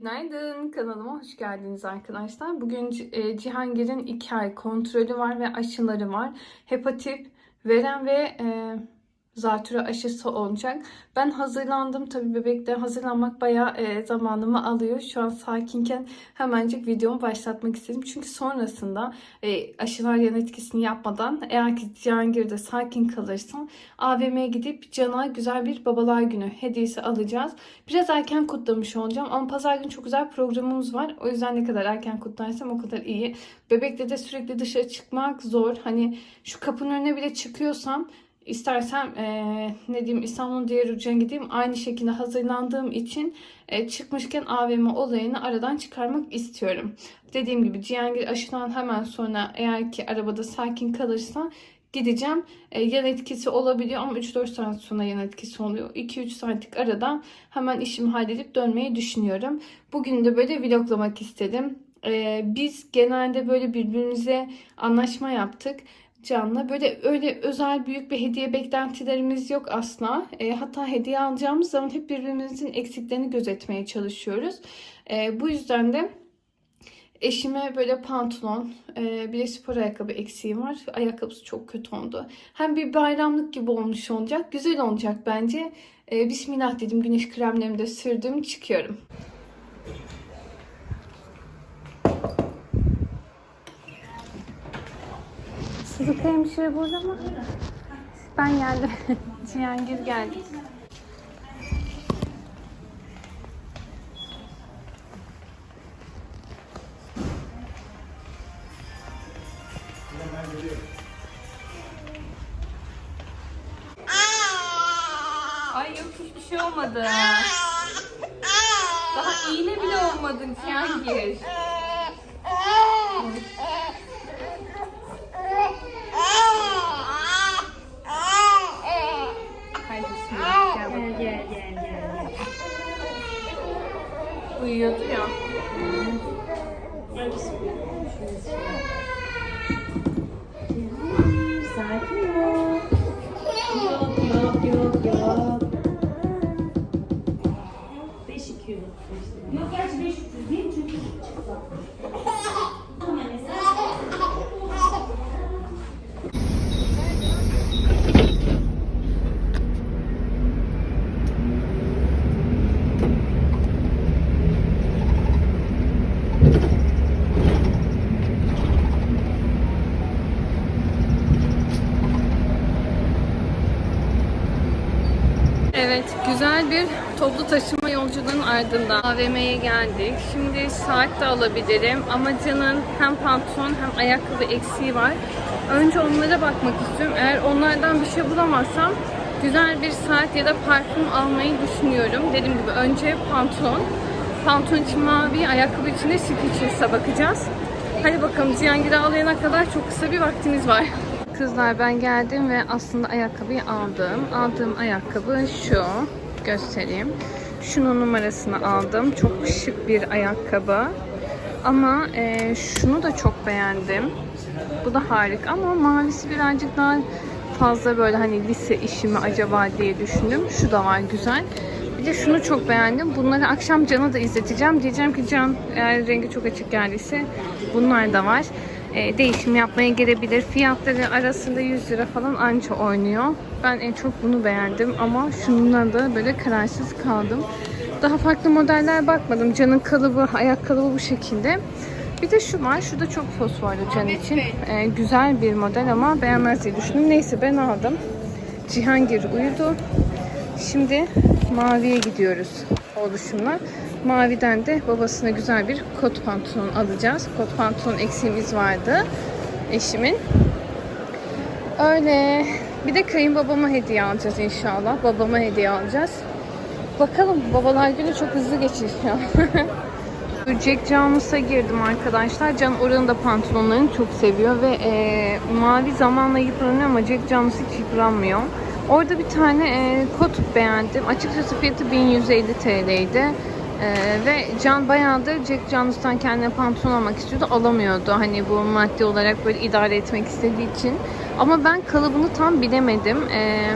Günaydın kanalıma hoş geldiniz arkadaşlar. Bugün e, Cihangir'in 2 ay kontrolü var ve aşıları var. Hepatit, veren ve e, zatürre aşısı olacak. Ben hazırlandım. Tabii bebekte hazırlanmak bayağı e, zamanımı alıyor. Şu an sakinken hemencik videomu başlatmak istedim. Çünkü sonrasında e, aşılar yan etkisini yapmadan eğer ki Cihangir'de sakin kalırsam AVM'ye gidip Can'a güzel bir babalar günü hediyesi alacağız. Biraz erken kutlamış olacağım ama pazar günü çok güzel programımız var. O yüzden ne kadar erken kutlarsam o kadar iyi. Bebekte de sürekli dışarı çıkmak zor. Hani şu kapının önüne bile çıkıyorsam istersem eee, ne diyeyim İstanbul'un diğer ucuna gideyim. Aynı şekilde hazırlandığım için e, çıkmışken AVM olayını aradan çıkarmak istiyorum. Dediğim gibi Cihangir aşıdan hemen sonra eğer ki arabada sakin kalırsa gideceğim. E, yan etkisi olabiliyor ama 3-4 saat sonra yan etkisi oluyor. 2-3 saatlik aradan hemen işimi halledip dönmeyi düşünüyorum. Bugün de böyle vloglamak istedim. E, biz genelde böyle birbirimize anlaşma yaptık. Can'la böyle öyle özel büyük bir hediye beklentilerimiz yok asla. E, hatta hediye alacağımız zaman hep birbirimizin eksiklerini gözetmeye çalışıyoruz. E, bu yüzden de Eşime böyle pantolon, e, bir de spor ayakkabı eksiğim var. Ayakkabısı çok kötü oldu. Hem bir bayramlık gibi olmuş olacak. Güzel olacak bence. E, Bismillah dedim. Güneş kremlerimi de sürdüm. Çıkıyorum. Sızık hemşire burada mı? Ben geldim. Cihangir geldi. Ay yok hiçbir şey olmadı. Daha iğne bile olmadın Cihangir. Güzel bir toplu taşıma yolculuğunun ardından AVM'ye geldik. Şimdi saat de alabilirim ama Can'ın hem pantolon hem ayakkabı eksiği var. Önce onlara bakmak istiyorum. Eğer onlardan bir şey bulamazsam güzel bir saat ya da parfüm almayı düşünüyorum. Dediğim gibi önce pantolon. Pantolon için mavi, ayakkabı için de Skechers bakacağız. Hadi bakalım Cihangir'i ağlayana kadar çok kısa bir vaktimiz var. Kızlar ben geldim ve aslında ayakkabıyı aldım. Aldığım ayakkabı şu. Göstereyim. Şunun numarasını aldım. Çok şık bir ayakkabı. Ama e, şunu da çok beğendim. Bu da harika ama mavisi birazcık daha fazla böyle hani lise işi mi acaba diye düşündüm. Şu da var güzel. Bir de şunu çok beğendim. Bunları akşam Can'a da izleteceğim. Diyeceğim ki Can eğer rengi çok açık geldiyse bunlar da var. E, değişim yapmaya gelebilir. Fiyatları arasında 100 lira falan anca oynuyor. Ben en çok bunu beğendim ama şununla da böyle kararsız kaldım. Daha farklı modeller bakmadım. Can'ın kalıbı, ayak kalıbı bu şekilde. Bir de şu var. Şu da çok fosforlu Can için. E, güzel bir model ama beğenmez diye düşündüm. Neyse ben aldım. Cihangir uyudu. Şimdi maviye gidiyoruz oluşumla. Maviden de babasına güzel bir kot pantolon alacağız. Kot pantolon eksiğimiz vardı eşimin. Öyle. Bir de kayınbabama hediye alacağız inşallah. Babama hediye alacağız. Bakalım babalar günü çok hızlı geçiyor. Jack Jones'a girdim arkadaşlar. Can oranın da pantolonlarını çok seviyor ve e, mavi zamanla yıpranıyor ama Jack Jones hiç yıpranmıyor. Orada bir tane e, kot beğendim. Açıkçası fiyatı 1150 TL'ydi. E, ve Can bayağıdır Jack Jones'tan kendine pantolon almak istiyordu. Alamıyordu. Hani bu maddi olarak böyle idare etmek istediği için. Ama ben kalıbını tam bilemedim. E,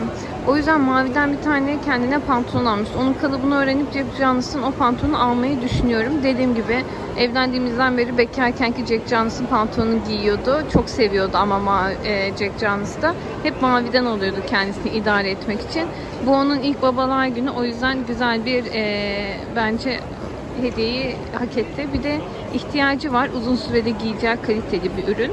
O yüzden maviden bir tane kendine pantolon almış. Onun kalıbını öğrenip Jack Johnson o pantolonu almayı düşünüyorum. Dediğim gibi evlendiğimizden beri bekarkenki Jack Johnson pantolonunu giyiyordu. Çok seviyordu ama ma- e, Jack Johnson da. Hep maviden alıyordu kendisini idare etmek için. Bu onun ilk babalar günü. O yüzden güzel bir e, bence hediyeyi hak etti. Bir de ihtiyacı var. Uzun sürede giyeceği kaliteli bir ürün.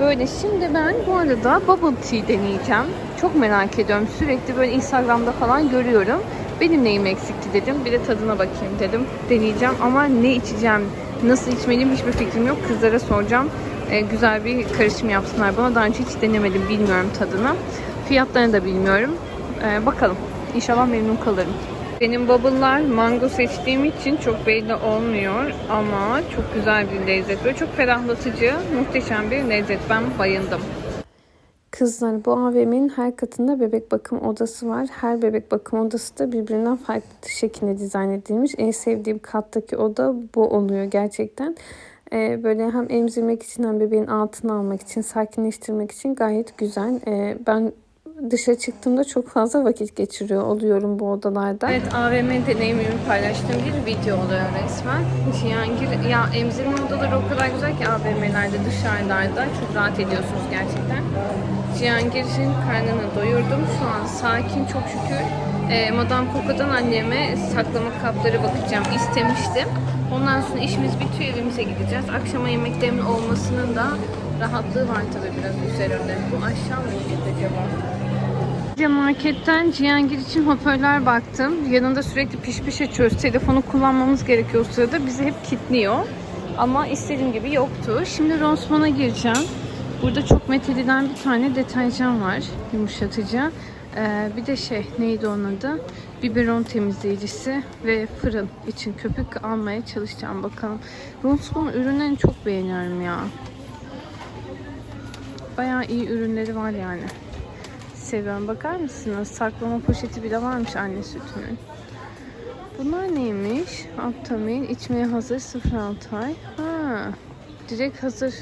Böyle şimdi ben bu arada bubble tea deneyeceğim. Çok merak ediyorum. Sürekli böyle Instagram'da falan görüyorum. Benim neyim eksikti dedim. Bir de tadına bakayım dedim. Deneyeceğim ama ne içeceğim, nasıl içmeliyim hiçbir fikrim yok. Kızlara soracağım. Ee, güzel bir karışım yapsınlar bana. Daha önce hiç denemedim. Bilmiyorum tadını. Fiyatlarını da bilmiyorum. Ee, bakalım. İnşallah memnun kalırım. Benim bubble'lar mango seçtiğim için çok belli olmuyor ama çok güzel bir lezzet. Böyle çok ferahlatıcı, muhteşem bir lezzet. Ben bayıldım. Kızlar bu AVM'nin her katında bebek bakım odası var. Her bebek bakım odası da birbirinden farklı şekilde dizayn edilmiş. En sevdiğim kattaki oda bu oluyor gerçekten. Ee, böyle hem emzirmek için hem bebeğin altını almak için, sakinleştirmek için gayet güzel. Ee, ben dışarı çıktığımda çok fazla vakit geçiriyor oluyorum bu odalarda. Evet AVM deneyimimi paylaştığım bir video oluyor resmen. Cihangir, ya emzirme odaları o kadar güzel ki AVM'lerde dışarılarda çok rahat ediyorsunuz gerçekten. Cihangir'in karnını doyurdum. Şu an sakin çok şükür. Ee, Madame Coco'dan anneme saklama kapları bakacağım istemiştim. Ondan sonra işimiz bitiyor evimize gideceğiz. Akşama yemeklerimin olmasının da rahatlığı var tabii biraz üzerinde. Bu aşağı mı gidecek acaba? Marketten Cihangir için hoparlör baktım. Yanında sürekli piş piş açıyoruz. Telefonu kullanmamız gerekiyor o sırada. Bizi hep kilitliyor. Ama istediğim gibi yoktu. Şimdi Rossmann'a gireceğim. Burada çok meteliden bir tane deterjan var. Yumuşatıcı. Ee, bir de şey neydi onun adı? Biberon temizleyicisi ve fırın için köpük almaya çalışacağım bakalım. Rossmann ürünlerini çok beğeniyorum ya. Bayağı iyi ürünleri var yani seviyorum. Bakar mısınız? Saklama poşeti bile varmış anne sütünün. Bunlar neymiş? Aptamin, içmeye hazır 0-6 ay. Ha, direkt hazır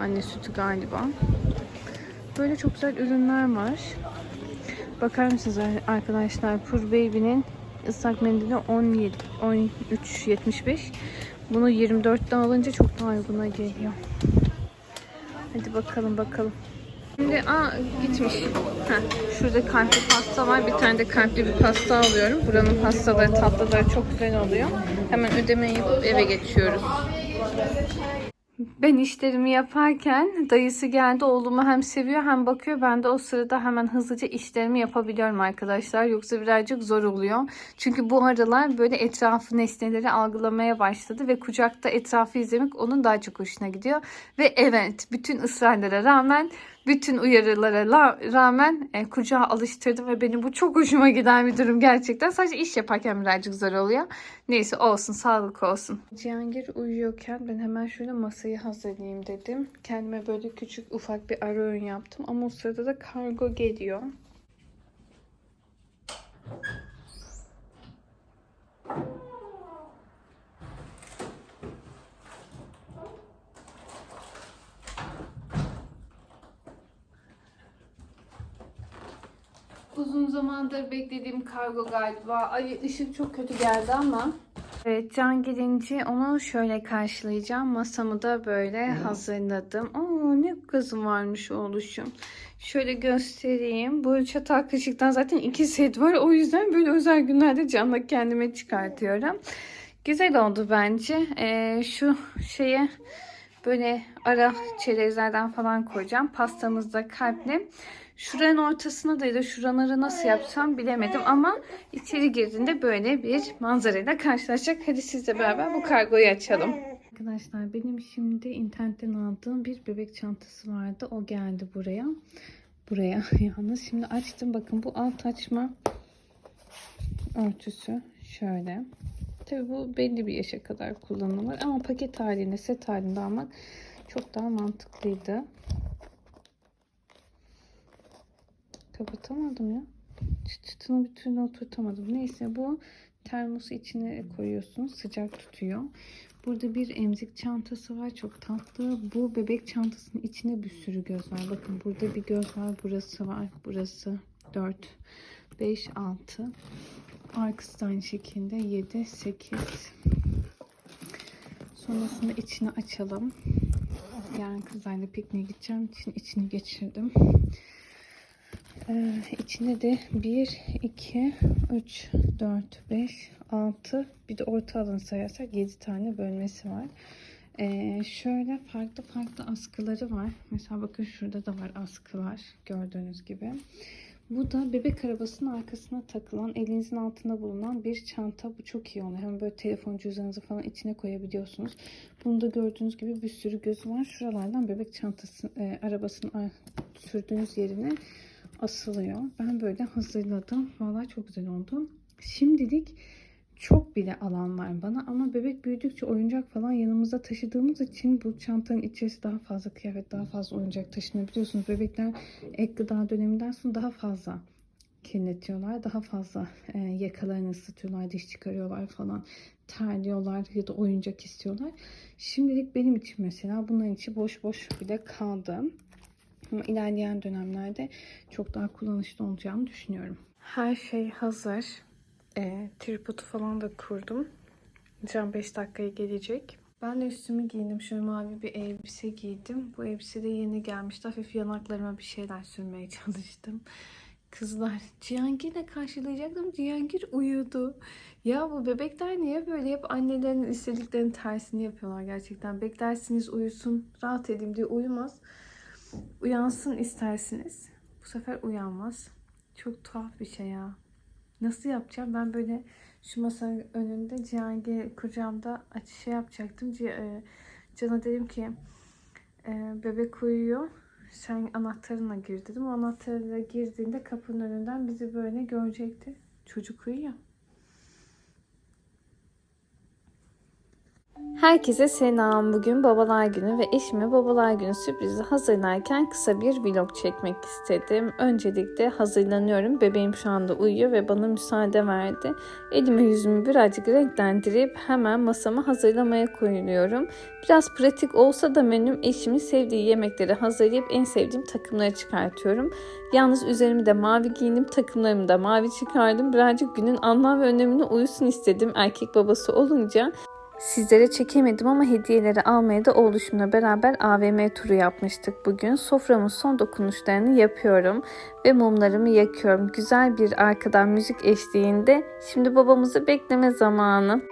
anne sütü galiba. Böyle çok güzel ürünler var. Bakar mısınız arkadaşlar? Pur Baby'nin ıslak mendili 17 13.75. Bunu 24'ten alınca çok daha uyguna geliyor. Hadi bakalım bakalım. Şimdi aa gitmiş. Heh, şurada kalpli pasta var. Bir tane de kalpli bir pasta alıyorum. Buranın pastaları, tatlıları çok güzel oluyor. Hemen ödemeyi yapıp eve geçiyoruz. Ben işlerimi yaparken dayısı geldi. Oğlumu hem seviyor hem bakıyor. Ben de o sırada hemen hızlıca işlerimi yapabiliyorum arkadaşlar. Yoksa birazcık zor oluyor. Çünkü bu aralar böyle etrafı nesneleri algılamaya başladı ve kucakta etrafı izlemek onun daha çok hoşuna gidiyor. Ve evet bütün ısrarlara rağmen bütün uyarılara la- rağmen e, kucağa alıştırdım ve benim bu çok hoşuma giden bir durum gerçekten. Sadece iş yaparken birazcık zor oluyor. Neyse olsun sağlık olsun. Cihangir uyuyorken ben hemen şöyle masayı hazırlayayım dedim. Kendime böyle küçük ufak bir ara öğün yaptım ama o sırada da kargo geliyor. Uzun zamandır beklediğim kargo galiba. Ay ışık çok kötü geldi ama. Evet Can gelince onu şöyle karşılayacağım. Masamı da böyle hazırladım. Aa ne kızım varmış oğluşum. Şöyle göstereyim. Bu çatal kaşıktan zaten iki set var. O yüzden böyle özel günlerde Can'la kendime çıkartıyorum. Güzel oldu bence. Ee, şu şeye böyle ara çerezlerden falan koyacağım. Pastamız da kalpli. Şuranın ortasına ya da şuraları nasıl yapsam bilemedim ama içeri girdiğinde böyle bir manzarayla karşılaşacak. Hadi sizle beraber bu kargoyu açalım. Arkadaşlar benim şimdi internetten aldığım bir bebek çantası vardı. O geldi buraya. Buraya yalnız. Şimdi açtım. Bakın bu alt açma örtüsü. Şöyle. Tabi bu belli bir yaşa kadar kullanılır. Ama paket halinde, set halinde almak çok daha mantıklıydı. Kapatamadım ya. Çıt çıtını bir türlü oturtamadım. Neyse bu termosu içine koyuyorsunuz. Sıcak tutuyor. Burada bir emzik çantası var. Çok tatlı. Bu bebek çantasının içinde bir sürü göz var. Bakın burada bir göz var. Burası var. Burası. 4, 5, 6. Arkası da aynı şekilde 7, 8. Sonrasında içini açalım. Yarın kızlarla pikniğe gideceğim için içini geçirdim. Ee, de 1, 2, 3, 4, 5, 6 bir de orta alanı sayarsak 7 tane bölmesi var. Ee, şöyle farklı farklı askıları var. Mesela bakın şurada da var askılar gördüğünüz gibi. Bu da bebek arabasının arkasına takılan elinizin altında bulunan bir çanta. Bu çok iyi oluyor. Hem böyle telefon cüzdanınızı falan içine koyabiliyorsunuz. Bunda gördüğünüz gibi bir sürü gözü var. Şuralardan bebek çantası e, arabasının ar- sürdüğünüz yerine asılıyor. Ben böyle hazırladım. Vallahi çok güzel oldu. Şimdilik çok bile alan var bana ama bebek büyüdükçe oyuncak falan yanımızda taşıdığımız için bu çantanın içerisi daha fazla kıyafet, daha fazla oyuncak taşınabiliyorsunuz. Bebekler ek gıda döneminden sonra daha fazla kirletiyorlar. Daha fazla e, yakalarını ısıtıyorlar, diş çıkarıyorlar falan. Terliyorlar ya da oyuncak istiyorlar. Şimdilik benim için mesela bunların içi boş boş bile kaldı. Ama ilerleyen dönemlerde çok daha kullanışlı olacağını düşünüyorum. Her şey hazır. E, tripodu falan da kurdum. Can 5 dakikaya gelecek. Ben de üstümü giyindim. Şöyle mavi bir elbise giydim. Bu elbise de yeni gelmişti. Hafif yanaklarıma bir şeyler sürmeye çalıştım. Kızlar Cihangir'le karşılayacaktım. Cihangir uyudu. Ya bu bebekler niye böyle hep annelerinin istediklerinin tersini yapıyorlar gerçekten. Beklersiniz uyusun, rahat edeyim diye uyumaz. Uyansın istersiniz. Bu sefer uyanmaz. Çok tuhaf bir şey ya. Nasıl yapacağım? Ben böyle şu masanın önünde Cihangir kucağımda şey yapacaktım. E, Can'a dedim ki e, bebek uyuyor. Sen anahtarına gir dedim. O anahtarla girdiğinde kapının önünden bizi böyle görecekti. Çocuk uyuyor. Herkese selam. Bugün babalar günü ve eşime babalar günü sürprizi hazırlarken kısa bir vlog çekmek istedim. Öncelikle hazırlanıyorum. Bebeğim şu anda uyuyor ve bana müsaade verdi. Elimi yüzümü birazcık renklendirip hemen masamı hazırlamaya koyuluyorum. Biraz pratik olsa da menüm eşimin sevdiği yemekleri hazırlayıp en sevdiğim takımları çıkartıyorum. Yalnız üzerimi de mavi giyindim, takımlarımı da mavi çıkardım. Birazcık günün anlam ve önemine uyusun istedim erkek babası olunca. Sizlere çekemedim ama hediyeleri almaya da oğluşumla beraber AVM turu yapmıştık bugün. Soframın son dokunuşlarını yapıyorum ve mumlarımı yakıyorum. Güzel bir arkadan müzik eşliğinde. Şimdi babamızı bekleme zamanı.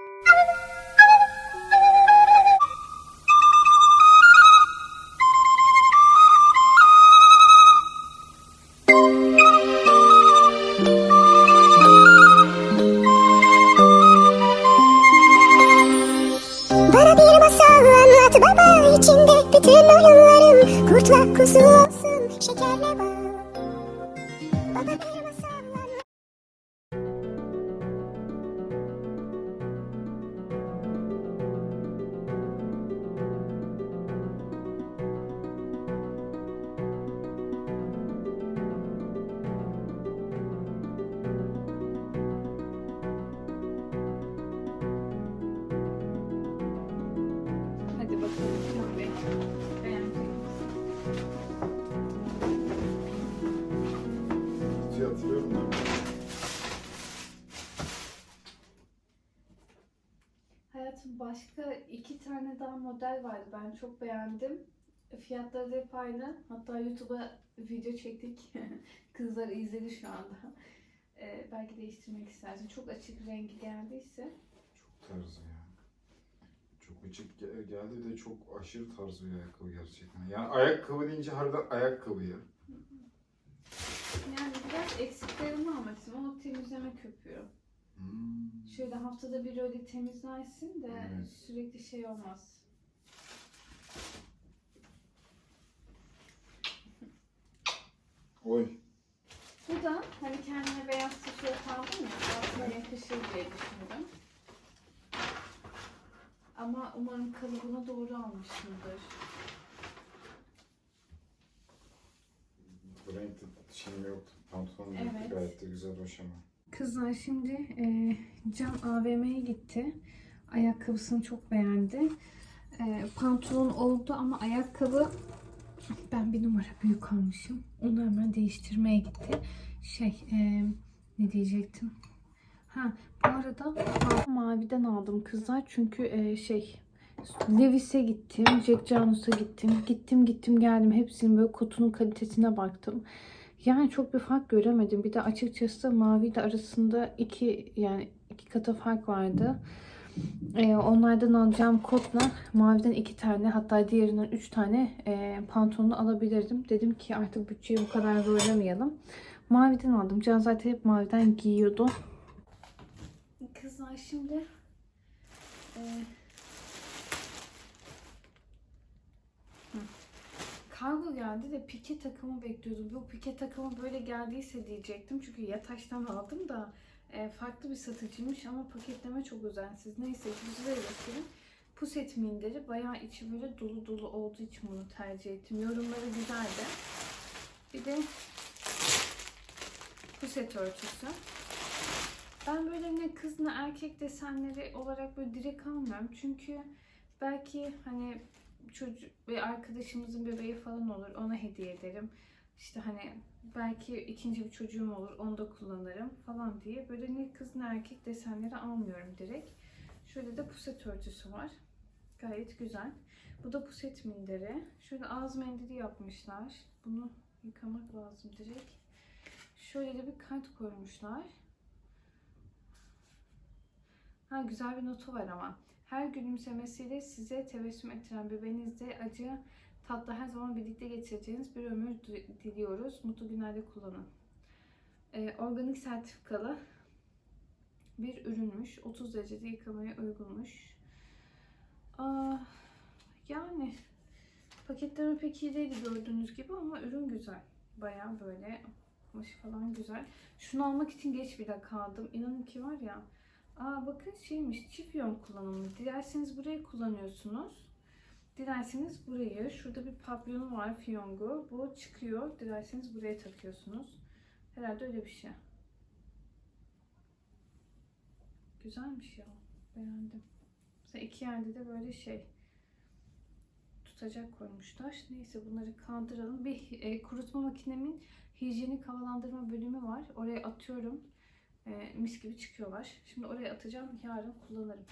Başka iki tane daha model vardı. Ben çok beğendim. Fiyatları da hep aynı. Hatta YouTube'a video çektik. Kızlar izledi şu anda. Ee, belki değiştirmek istersin. Çok açık rengi geldiyse. Çok tarzı ya. Çok açık gel- geldi de çok aşırı tarzı bir ayakkabı gerçekten. Yani ayakkabı deyince harbiden ayakkabı ya. Yani biraz eksiklerini almak istiyorum. O temizleme köpüğü. Hmm. Şöyle haftada bir öyle temizlersin de Evet. sürekli şey olmaz. Oy. Bu da hani kendine beyaz tişört aldın ya altına yakışır diye düşündüm. Ama umarım kalıbına doğru almışımdır. Bu renkte şeyim yoktu. Pantolon Evet. gayet de güzel hoş ama. Kızlar şimdi e, Can AVM'ye gitti. Ayakkabısını çok beğendi. E, pantolon oldu ama ayakkabı ben bir numara büyük almışım. Onu hemen değiştirmeye gitti. Şey e, ne diyecektim? Ha bu arada maviden aldım kızlar çünkü e, şey Levi's'e gittim, Jack Janus'a gittim. Gittim gittim geldim. Hepsinin böyle kutunun kalitesine baktım. Yani çok bir fark göremedim. Bir de açıkçası mavi ile arasında iki yani iki kata fark vardı. Ee, onlardan alacağım kotla maviden iki tane hatta diğerinden üç tane e, pantolonu alabilirdim. Dedim ki artık bütçeyi bu kadar zorlamayalım. Maviden aldım. Can zaten hep maviden giyiyordu. Kızlar şimdi e, kargo geldi de pike takımı bekliyordum. Bu pike takımı böyle geldiyse diyecektim. Çünkü Yataş'tan aldım da e, farklı bir satıcıymış ama paketleme çok özensiz. Neyse güzel göstereyim. Puset minderi bayağı içi böyle dolu dolu olduğu için bunu tercih ettim. Yorumları güzeldi. Bir de puset örtüsü. Ben böyle ne kız ne erkek desenleri olarak böyle direkt almıyorum. Çünkü belki hani çocuk bir arkadaşımızın bebeği falan olur ona hediye ederim. İşte hani belki ikinci bir çocuğum olur onu da kullanırım falan diye böyle ne kız ne erkek desenleri almıyorum direkt. Şöyle de puset örtüsü var. Gayet güzel. Bu da puset minderi. Şöyle ağız mendili yapmışlar. Bunu yıkamak lazım direkt. Şöyle de bir kart koymuşlar. Ha güzel bir notu var ama. Her gülümsemesiyle size tebessüm ettiren bebeğinizle acı tatlı her zaman birlikte geçireceğiniz bir ömür di- diliyoruz. Mutlu günlerde kullanın. Ee, organik sertifikalı bir ürünmüş. 30 derecede yıkamaya uygunmuş. Aa, yani paketleme pek iyi değildi gördüğünüz gibi ama ürün güzel. Baya böyle kumaşı falan güzel. Şunu almak için geç bile kaldım. İnanın ki var ya Aa bakın şeymiş çift yön kullanımı. Dilerseniz burayı kullanıyorsunuz. Dilerseniz burayı. Şurada bir papyonu var fiyongu. Bu çıkıyor. Dilerseniz buraya takıyorsunuz. Herhalde öyle bir şey. Güzelmiş ya. Beğendim. Mesela iki yerde de böyle şey tutacak koymuşlar. Neyse bunları kaldıralım. Bir e, kurutma makinemin hijyenik havalandırma bölümü var. Oraya atıyorum. E, mis gibi çıkıyorlar. Şimdi oraya atacağım. Yarın kullanırım.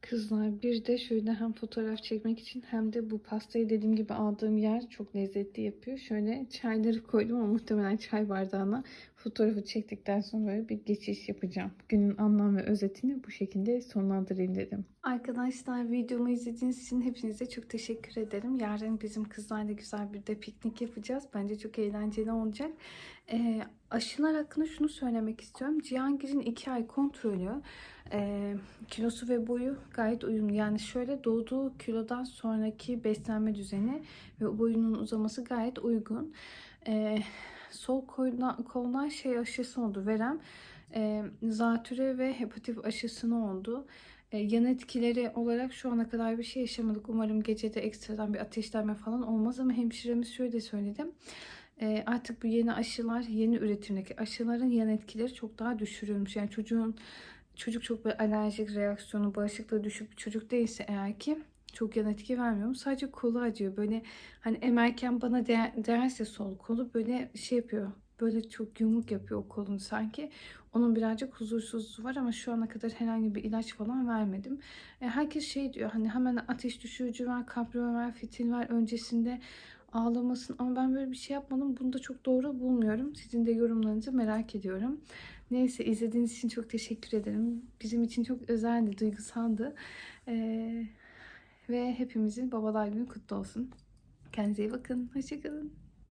Kızlar bir de şöyle hem fotoğraf çekmek için hem de bu pastayı dediğim gibi aldığım yer çok lezzetli yapıyor. Şöyle çayları koydum ama muhtemelen çay bardağına fotoğrafı çektikten sonra bir geçiş yapacağım. Günün anlam ve özetini bu şekilde sonlandırayım dedim. Arkadaşlar videomu izlediğiniz için hepinize çok teşekkür ederim. Yarın bizim kızlarla güzel bir de piknik yapacağız. Bence çok eğlenceli olacak. Ee, aşılar hakkında şunu söylemek istiyorum. Cihangir'in 2 ay kontrolü e, kilosu ve boyu gayet uyumlu. Yani şöyle doğduğu kilodan sonraki beslenme düzeni ve boyunun uzaması gayet uygun. E, sol koldan, koldan şey aşısı oldu verem. E, zatüre ve hepatit aşısını oldu. E, yan etkileri olarak şu ana kadar bir şey yaşamadık. Umarım gecede ekstradan bir ateşlenme falan olmaz ama hemşiremiz şöyle söyledi. E, artık bu yeni aşılar, yeni üretimdeki aşıların yan etkileri çok daha düşürülmüş. Yani çocuğun çocuk çok bir alerjik reaksiyonu, bağışıklığı düşük bir çocuk değilse eğer ki çok yan etki vermiyor. Sadece kolu acıyor. Böyle hani emerken bana de, derse sol kolu böyle şey yapıyor. Böyle çok yumruk yapıyor o kolunu sanki. Onun birazcık huzursuzluğu var ama şu ana kadar herhangi bir ilaç falan vermedim. E, herkes şey diyor hani hemen ateş düşürücü ver, kaprio ver, fitil ver öncesinde ağlamasın. Ama ben böyle bir şey yapmadım. Bunu da çok doğru bulmuyorum. Sizin de yorumlarınızı merak ediyorum. Neyse izlediğiniz için çok teşekkür ederim. Bizim için çok özeldi, duygusaldı. Ee, ve hepimizin babalar günü kutlu olsun. Kendinize iyi bakın. Hoşçakalın.